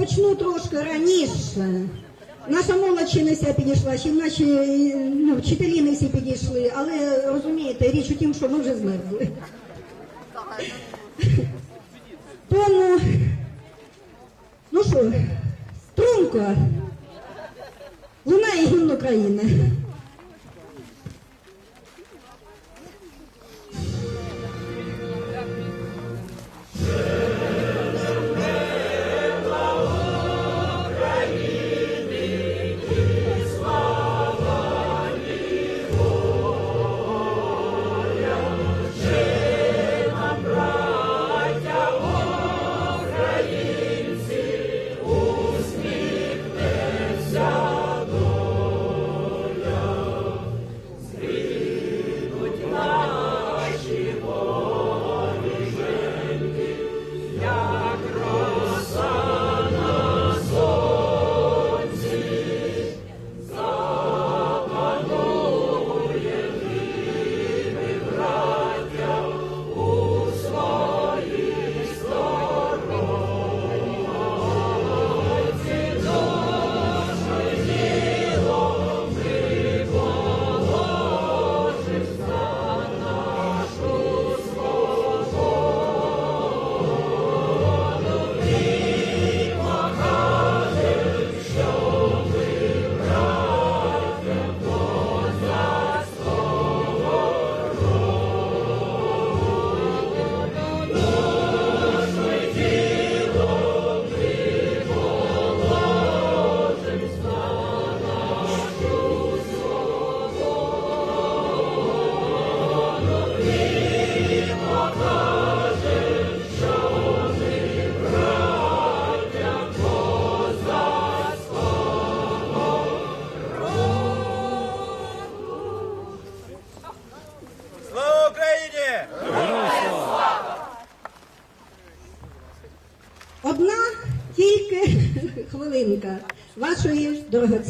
почну трошки раніше. Наша молодь ще не вся підійшла, ще наші ну, вчителі не всі підійшли, але розумієте, річ у тім, що ми вже змерзли. Тому, ну що, струнко, лунає гімн України.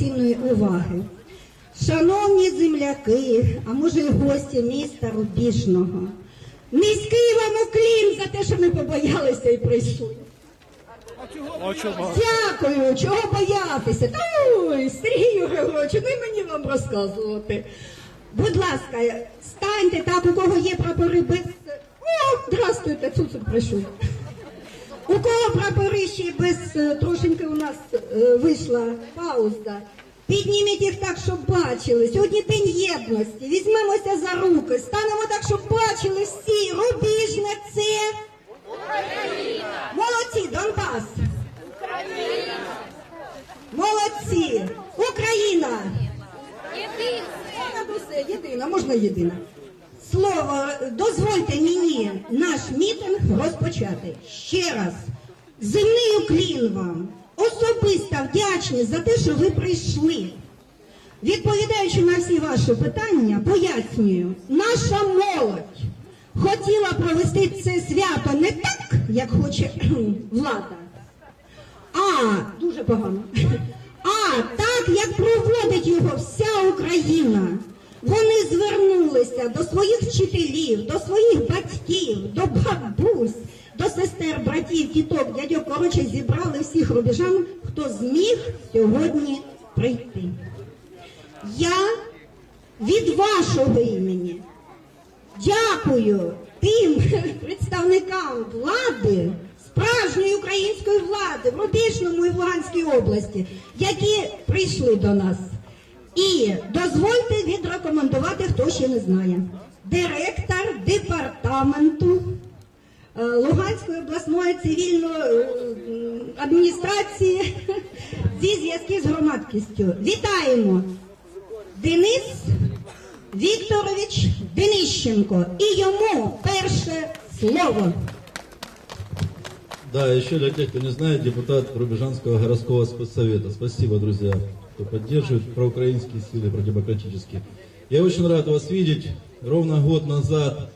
Вашої уваги. Шановні земляки, а може й гості міста Рубіжного, низький вам уклін за те, що не побоялися і прийшли. Дякую, чого боятися? Та ой, Сергію Григоровичу, не мені вам розказувати. Будь ласка, станьте так, у кого є прапори без. О, здрастуйте, Цуцик прийшов. У кого прапори ще без е, трошеньки у нас е, вийшла пауза. Підніміть їх так, щоб бачили. Сьогодні день єдності. Візьмемося за руки, станемо так, щоб бачили всі. Рубіжне це. Україна! Молодці, Донбас! Україна! Молодці! Україна! Усе, єдина, можна єдина. Слово, дозвольте мені наш мітинг розпочати. Ще раз. Земний уклін вам. Особисто вдячні за те, що ви прийшли. Відповідаючи на всі ваші питання, пояснюю, наша молодь хотіла провести це свято не так, як хоче влада, а дуже погано. А так, як проводить його вся Україна. Вони звернулися до своїх вчителів, до своїх батьків, до бабусь, до сестер, братів, тіток, дядьок. Коротше, зібрали всіх рубежан, хто зміг сьогодні прийти. Я від вашого імені Дякую тим представникам влади, справжньої української влади в Рубіжному і в Луганській області, які прийшли до нас. І дозвольте відрекомендувати, хто ще не знає. Директор департаменту е, Луганської обласної цивільної е, адміністрації зі зв'язки з громадськістю. Вітаємо! Денис Вікторович Денищенко. І йому перше слово. Да, еще для тех, кто не знает, депутат Рубежанского городского спецсовета. Спасибо, друзья, кто поддерживает проукраинские силы, продемократические. Я очень рад вас видеть. Ровно год назад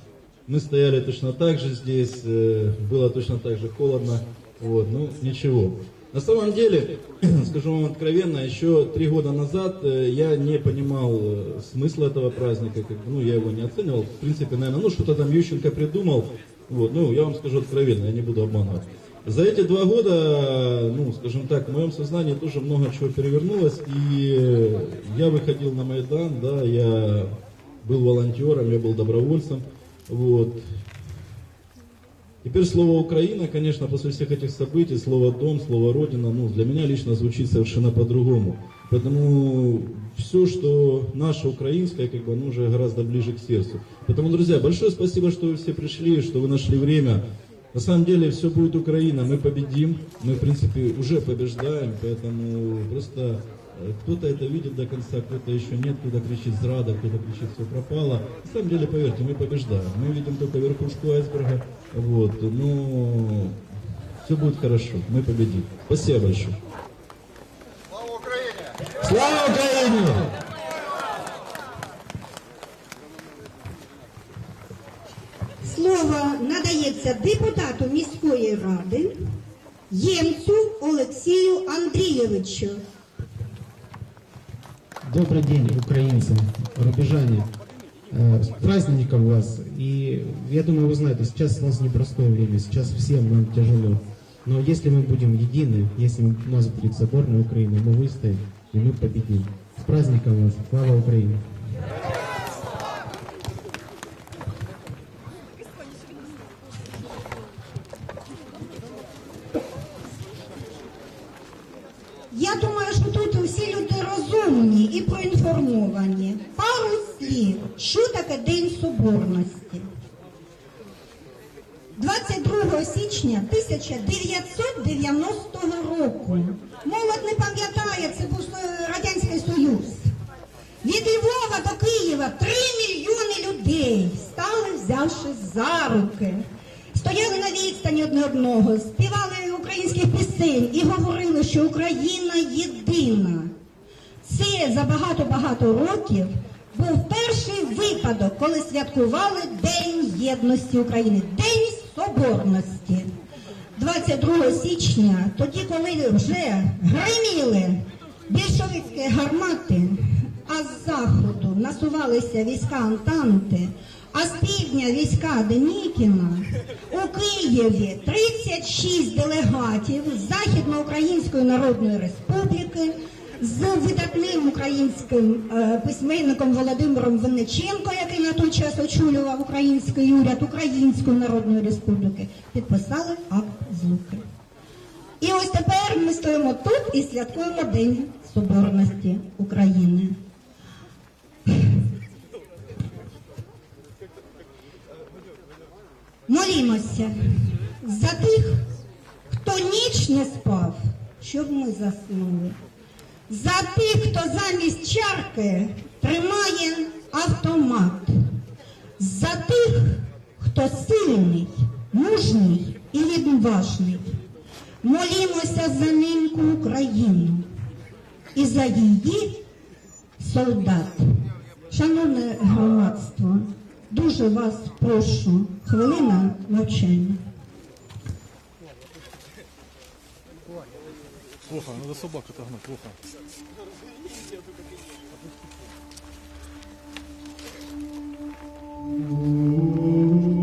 мы стояли точно так же здесь, э, было точно так же холодно. Вот, ну, ничего. На самом деле, скажу вам откровенно, еще три года назад э, я не понимал э, смысла этого праздника, как, ну, я его не оценивал. В принципе, наверное, ну, что-то там Ющенко придумал. Вот, ну, я вам скажу откровенно, я не буду обманывать. За эти два года, ну, скажем так, в моем сознании тоже много чего перевернулось, и я выходил на Майдан, да, я был волонтером, я был добровольцем, вот. Теперь слово Украина, конечно, после всех этих событий, слово дом, слово родина, ну, для меня лично звучит совершенно по-другому. Поэтому все, что наше украинское, как бы, оно уже гораздо ближе к сердцу. Поэтому, друзья, большое спасибо, что вы все пришли, что вы нашли время. На самом деле все будет Украина, мы победим, мы в принципе уже побеждаем, поэтому просто э, кто-то это видит до конца, кто-то еще нет, кто-то кричит зрада, кто-то кричит все пропало. На самом деле, поверьте, мы побеждаем. Мы видим только верхушку айсберга, вот, но все будет хорошо, мы победим. Спасибо большое. Слава Україні! Слава Украине! Слово надається депутату міської ради Ємцю Олексію Андрійовичу. Добрый день, украинцы, рубежане. Э, С праздником вас. И я думаю, вы знаете, сейчас у нас непростое время, сейчас всем нам тяжело. Но если мы будем едины, если у нас будет соборная Украина, мы выстоим и мы победим. С праздником вас! Слава Украине! За багато-багато років був перший випадок, коли святкували День єдності України, День Соборності. 22 січня, тоді, коли вже гриміли більшовицькі гармати, а з заходу насувалися війська Антанти, а з півдня війська Денікіна, у Києві 36 делегатів Західноукраїнської Народної Республіки з видатним українським е, письменником Володимиром Винниченко, який на той час очолював український уряд Української Народної Республіки, підписали акт злуки. І ось тепер ми стоїмо тут і святкуємо День Соборності України. Молімося за тих, хто ніч не спав, щоб ми заснули. За тих, хто замість чарки тримає автомат. За тих, хто сильний, мужній і відважний. Молімося за неньку Україну і за її солдат. Шановне громадство, дуже вас прошу, хвилина мовчання. Плохо, надо собаку отогнать, плохо. Ей,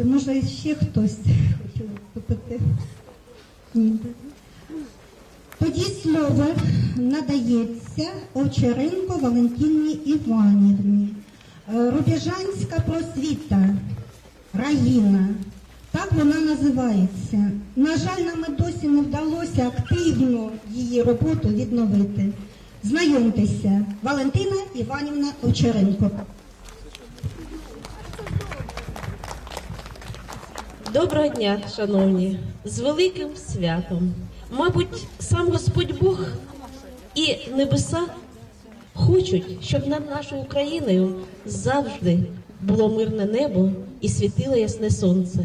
депутати, може ще хтось хоче виступити? Ні. Тоді слово надається Овчаренко Валентині Іванівні. Е, Рубіжанська просвіта, Раїна. Так вона називається. На жаль, нам досі не вдалося активно її роботу відновити. Знайомтеся, Валентина Іванівна Овчаренко. Доброго дня, шановні, з великим святом. Мабуть, сам Господь Бог і небеса хочуть, щоб над нашою Україною завжди було мирне небо і світило ясне сонце.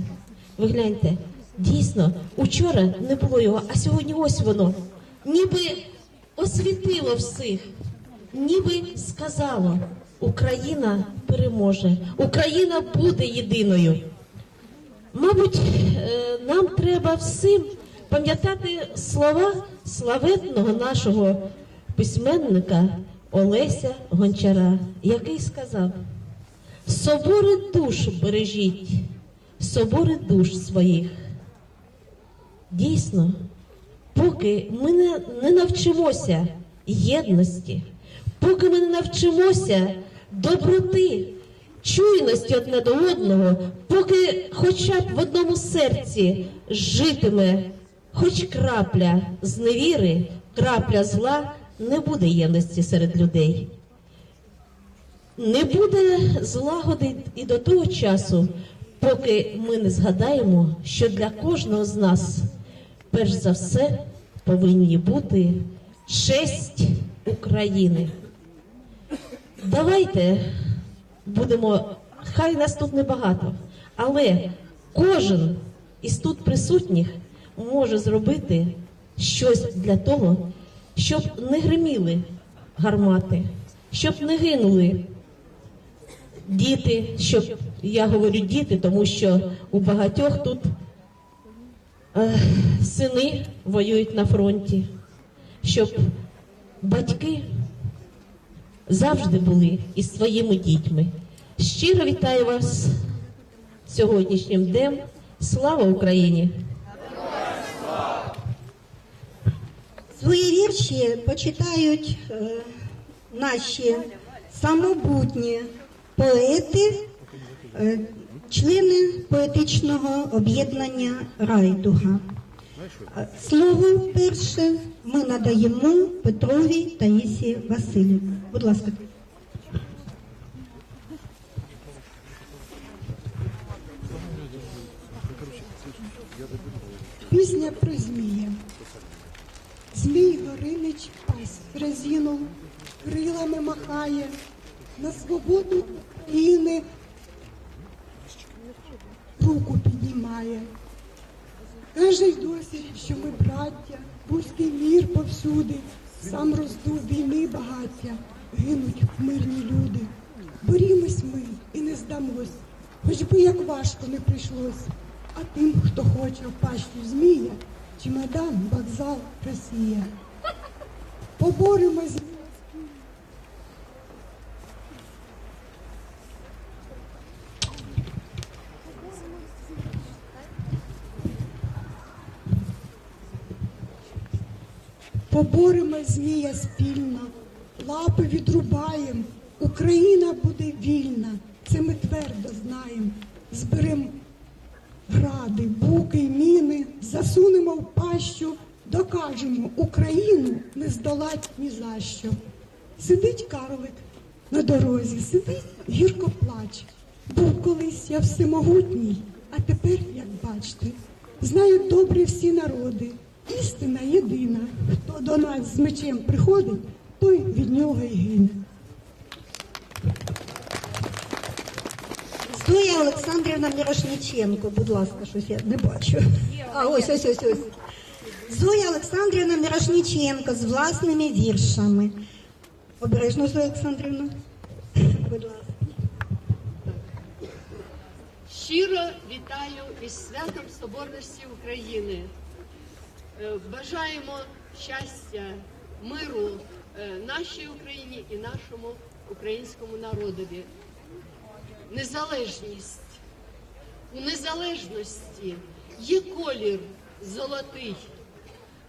Ви гляньте, дійсно, учора не було його, а сьогодні ось воно, ніби освітило всіх, ніби сказало: Україна переможе, Україна буде єдиною. Мабуть, е, нам треба всім пам'ятати слова славетного нашого письменника Олеся Гончара, який сказав: собори душ бережіть, собори душ своїх. Дійсно, поки ми не, не навчимося єдності, поки ми не навчимося доброти, чуйності одне до одного, поки хоча б в одному серці житиме хоч крапля зневіри, крапля зла, не буде єдності серед людей. Не буде злагоди і до того часу, поки ми не згадаємо, що для кожного з нас, перш за все, повинні бути честь України. Давайте будемо, хай нас тут небагато, але кожен із тут присутніх може зробити щось для того, щоб не гриміли гармати, щоб не гинули діти, щоб я говорю діти, тому що у багатьох тут е, сини воюють на фронті, щоб батьки завжди були із своїми дітьми. Щиро вітаю вас сьогоднішнім днем. Слава Україні! Свої вірші почитають е, наші самобутні поети, е, члени поетичного об'єднання Райдуга. Слово перше ми надаємо Петрові Таїсі Васильівні. Будь ласка. Пісня про змія. Змій Горинич пасть резину крилами махає на свободу України руку піднімає. Каже й досі, що ми браття, вузький мір повсюди, сам роздув війни багаття, гинуть мирні люди. Борімось ми і не здамось, хоч би як важко не прийшлось. А тим, хто хоче в пащу змія, чемодан, вокзал, Росія. Поборемось. Поборемо змія спільно, лапи відрубаєм, Україна буде вільна, це ми твердо знаємо. Зберем гради, буки, міни, засунемо в пащу, докажемо, Україну не здолать ні за що. Сидить карлик на дорозі, сидить, гірко плаче. Був колись я всемогутній, а тепер, як бачите, знають добре всі народи. Істина єдина. Хто до нас з мечем приходить, той від нього й гине. Зоя Олександрівна Мірошниченко, будь ласка, щось я не бачу. А ось, ось, ось, ось. Зоя Олександрівна Мірошниченко з власними віршами. Обережно, Зоя Олександрівна. Будь ласка. Щиро вітаю із святом Соборності України. Е, Бажаємо щастя, миру е, нашій Україні і нашому українському народові. незалежність. У незалежності є колір золотий,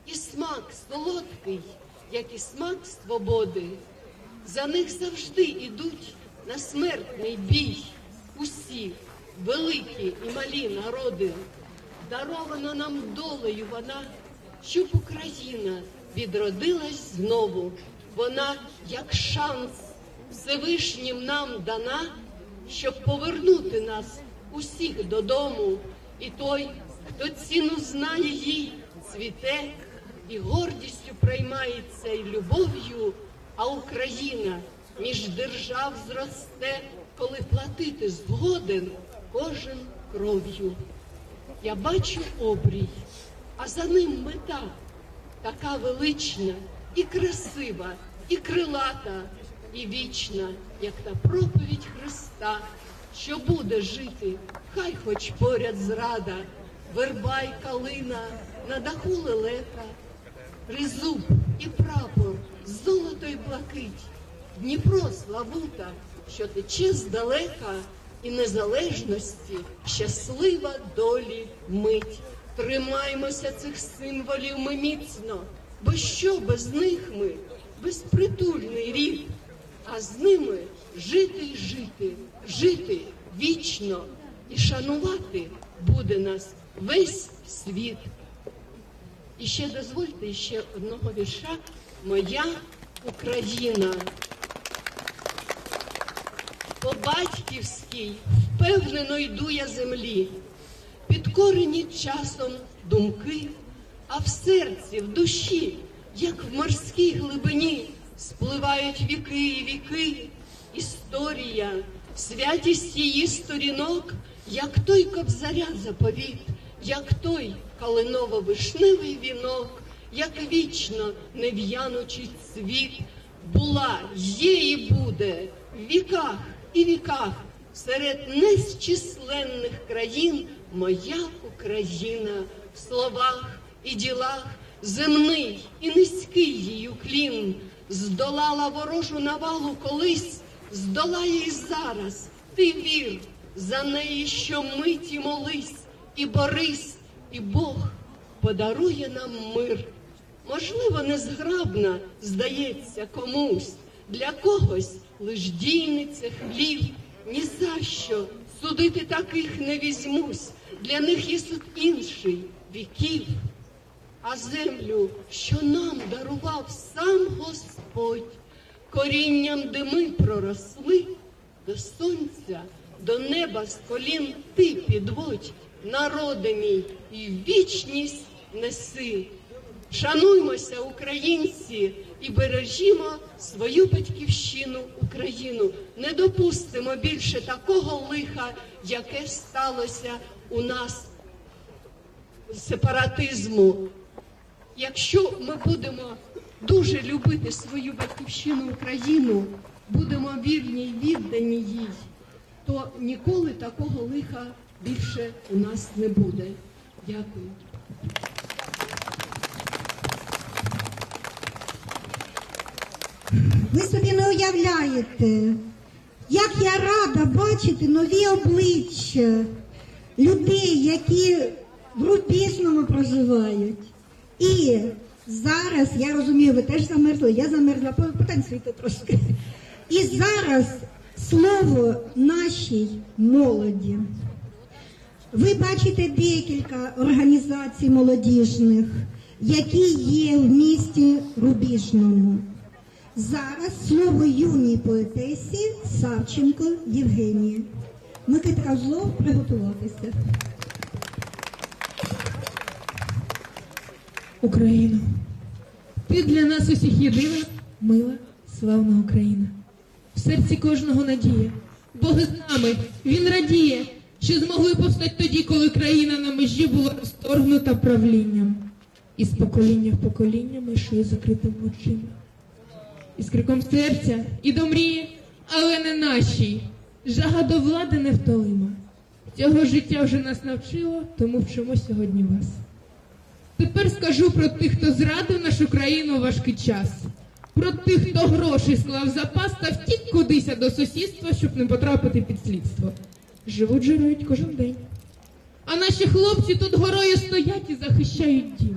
і смак солодкий, як і смак свободи. За них завжди ідуть на смертний бій. Усі великі і малі народи. Дарована нам долею вона, щоб Україна відродилась знову. Вона, як шанс, Всевишнім нам дана, щоб повернути нас усіх додому. І той, хто ціну знає їй, цвіте і гордістю приймається і любов'ю, а Україна між держав зросте, коли платити згоден кожен кров'ю. Я бачу обрій, а за ним мета така велична і красива, і крилата, і вічна, як та проповідь Христа, що буде жити, хай хоч поряд зрада, верба й калина, на даху лелека, Тризуб і прапор, золото й блакить, Дніпро славута, що тече здалека, і незалежності щаслива долі мить. Тримаймося цих символів ми міцно, бо що без них ми? Безпритульний рід, а з ними жити жити, жити вічно. І шанувати буде нас весь світ. І ще дозвольте ще одного вірша. Моя Україна. По батьківській впевнено йду я землі, підкорені часом думки, а в серці, в душі, як в морській глибині, спливають віки і віки, історія, святість її сторінок, як той кобзаря заповіт, як той калиново-вишневий вінок, як вічно нев'янучий цвіт, була, є і буде в віках і віках серед незчисленних країн моя Україна в словах і ділах земний і низький її уклін здолала ворожу навалу колись, здолає і зараз. Ти вір за неї, що миті молись, і борись, і Бог подарує нам мир. Можливо, незграбна здається комусь, для когось лиш дійниця хлів, ні за що судити таких не візьмусь. Для них є суд інший віків. А землю, що нам дарував сам Господь, корінням де ми проросли, до сонця, до неба з колін ти підводь, народи мій, і вічність неси. Шануймося, українці, і бережімо свою батьківщину Україну. Не допустимо більше такого лиха, яке сталося у нас сепаратизму. Якщо ми будемо дуже любити свою батьківщину Україну, будемо вірні й віддані їй, то ніколи такого лиха більше у нас не буде. Дякую. Ви собі не уявляєте, як я рада бачити нові обличчя людей, які в Рубіжному проживають. І зараз, я розумію, ви теж замерзли, я замерзла, потанцюйте трошки. І зараз слово нашій молоді. Ви бачите декілька організацій молодіжних, які є в місті Рубіжному. Зараз слово юній поетесі Савченко Євгенії. Микита Козлов приготуватися. Україно, ти для нас усіх єдина, мила, славна Україна. В серці кожного надія. Бог з нами, він радіє, що змогли повстати тоді, коли країна на межі була розторгнута правлінням. І з покоління в покоління ми йшли закритими очима. І з криком серця, і до мрії, але не нашій. Жага до влади невтолима. Цього життя вже нас навчило, тому вчимо сьогодні вас. Тепер скажу про тих, хто зрадив нашу країну у важкий час. Про тих, хто гроші склав запас та втік кудися до сусідства, щоб не потрапити під слідство. Живуть жирують кожен день. А наші хлопці тут горою стоять і захищають дім.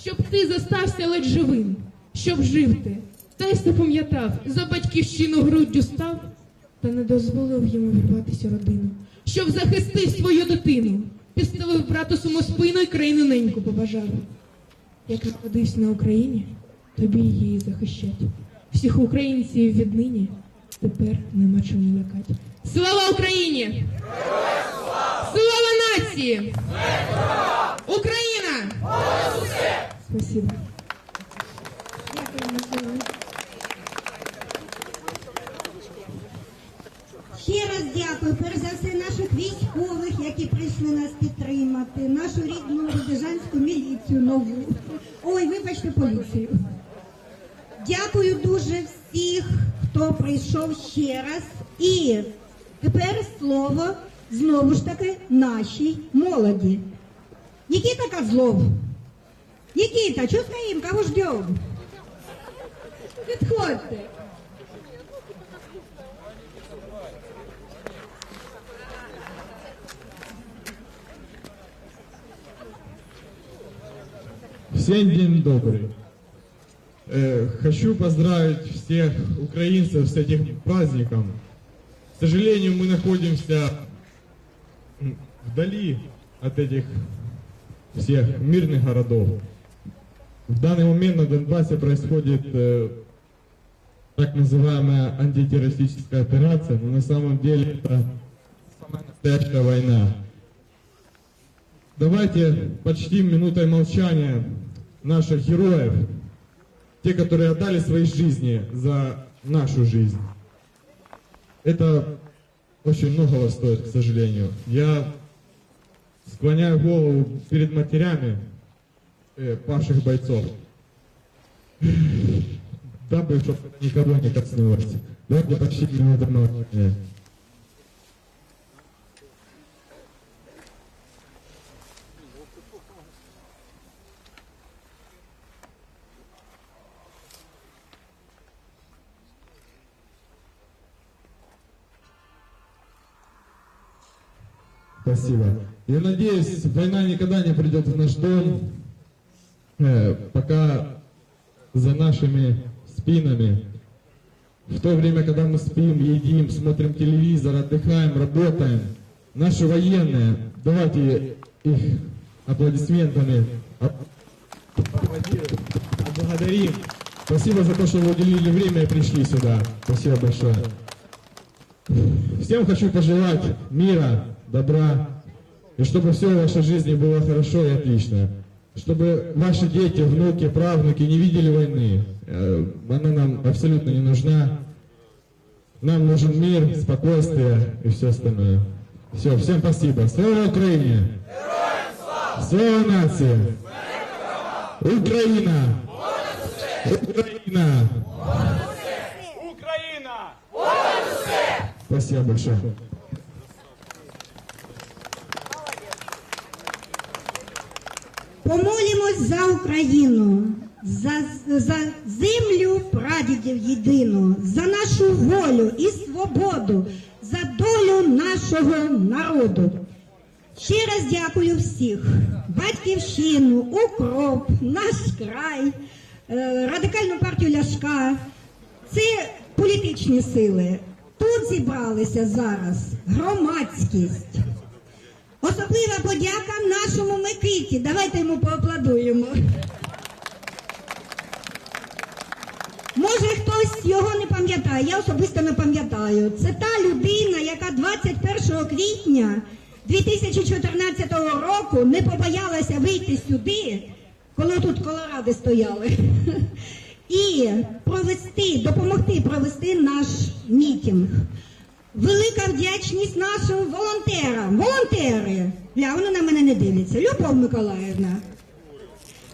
Щоб ти застався ледь живим, щоб жив ти, та й запам'ятав, за батьківщину груддю став, та не дозволив йому вірватися родину. Щоб захистив свою дитину, підставив брату самоспину і країну неньку побажав. Як народився на Україні, тобі її захищать. Всіх українців віднині тепер нема чому лякати. Слава Україні! Слава нації! Україна! Спасибо. Ще раз дякую, перш за все, наших військових, які прийшли нас підтримати, нашу рідну рубежанську міліцію нову. Ой, вибачте, поліцію. Дякую дуже всіх, хто прийшов ще раз. І тепер слово знову ж таки нашій молоді. Нікіта Козлов. Нікіта, стоїм, кого ждем? Підходьте. Всем день добрый. Э, хочу поздравить всех украинцев с этим праздником. К сожалению, мы находимся вдали от этих всех мирных городов. В данный момент на Донбассе происходит э, так называемая антитеррористическая операция, но на самом деле это самая настоящая война. Давайте почтим минутой молчания наших героев, те, которые отдали свои жизни за нашу жизнь. Это очень многого стоит, к сожалению. Я склоняю голову перед матерями э, павших бойцов, дабы чтобы никого не коснулось. Давайте почтим минутой молчания. Спасибо. Я надеюсь, война никогда не придет в наш дом, э, пока за нашими спинами. В то время, когда мы спим, едим, смотрим телевизор, отдыхаем, работаем, наши военные, давайте их аплодисментами отблагодарим. Спасибо за то, что вы уделили время и пришли сюда. Спасибо большое. Всем хочу пожелать мира, добра, и чтобы все в вашей жизни было хорошо и отлично. Чтобы ваши дети, внуки, правнуки не видели войны. Э, Она нам абсолютно не нужна. Нам нужен мир, спокойствие и все остальное. Все, всем спасибо. Слава Украине! Слава нации! Украина! Украина! Украина! Спасибо большое. Помолімось за Україну, за, за землю прадідів єдину, за нашу волю і свободу, за долю нашого народу. Ще раз дякую всіх. Батьківщину, Укроп, наш край, е, радикальну партію Ляшка. Це політичні сили. Тут зібралися зараз громадськість. Особлива подяка нашому Микиті. Давайте йому поаплодуємо. Може хтось його не пам'ятає, я особисто не пам'ятаю. Це та людина, яка 21 квітня 2014 року не побоялася вийти сюди, коли тут колоради стояли, і провести, допомогти провести наш мітинг. Велика вдячність нашим волонтерам. Волонтери! Ля, вони на мене не дивляться. Любов Миколаївна.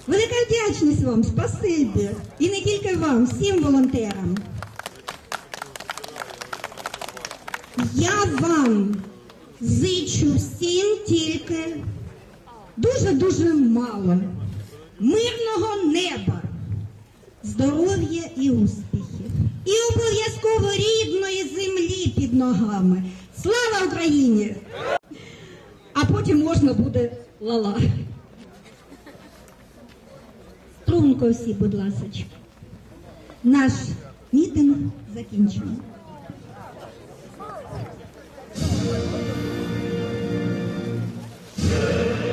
Велика вдячність вам, спасибі. І не тільки вам, всім волонтерам. Я вам зичу всім тільки дуже-дуже мало. Мирного неба, здоров'я і успіхів. І обов'язково рідної землі під ногами. Слава Україні! А потім можна буде лала. Струнко всі, будь ласка. Наш мітинг закінчено. Слава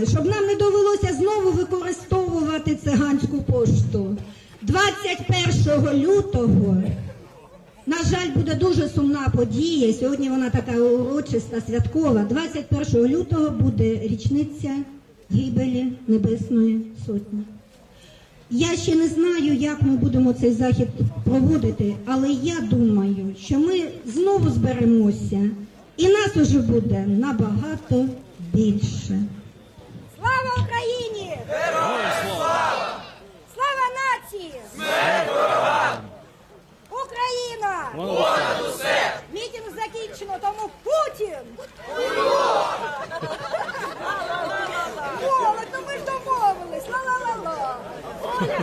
телефонами, щоб нам не довелося знову використовувати циганську пошту. 21 лютого, на жаль, буде дуже сумна подія. Сьогодні вона така урочиста, святкова. 21 лютого буде річниця гибелі Небесної Сотні. Я ще не знаю, як ми будемо цей захід проводити, але я думаю, що ми знову зберемося, і нас уже буде набагато більше. Слава Україні! Героям слава! Слава нації! Смерть ворогам! Україна! Понад усе! Мітинг закінчено, тому Путін! Молодь, ну ми ж домовились! Ла-ла-ла-ла! Оля!